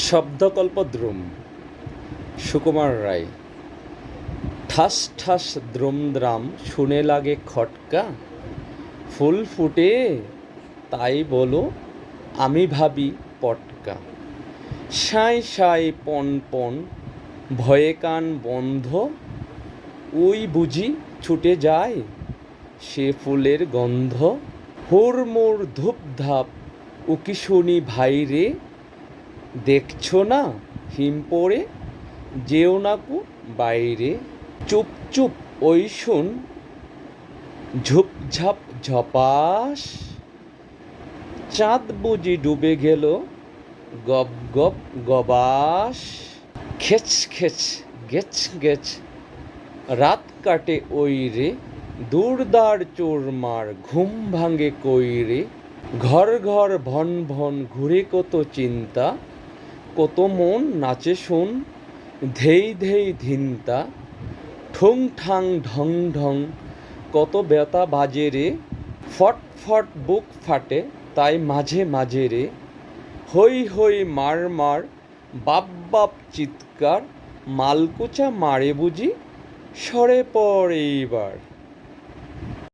শব্দকল্পদ্রুম, সুকুমার রায়। ঠাস ঠাস দ্রুম দ্রাম শুনে লাগে খটকা, ফুল ফুটে তাই বলো আমি ভাবি পটকা। সাঁই সাঁই পন পন, ভয়ে কান বন্ধ ওই বুঝি ছুটে যায় সে ফুলের গন্ধ। হুড়মুড় ধূপধাপ, উকি শুনি ভাইরে দেখছ না? হিম পড়ে যেও নাকু বাইরে। চুপ চুপ, ওই শুন। ঝুপঝাপ ঝপাস। চাঁদ বুঝি ডুবে গেল, গপ গপ, গবাস। খেচ খেচ গেছ গেছ রাত কাটে ওই রে দূরদার চোরমার ঘুম ভাঙে কই রে? ঘর ঘর, ভন ভন, ঘুরে কত চিন্তা? কত মন নাচে শুন, ধেই ধেই ধিনতা, ঠুং ঠাং ঢং ঢং, কত ব্যথা বাজে রে, ফট ফট বুক ফাটে তাই মাঝে মাঝে রে হই হই মার মার, বাপ বাপ চিৎকার, মালকুচা মারে বুঝি, সরে পড় এইবার।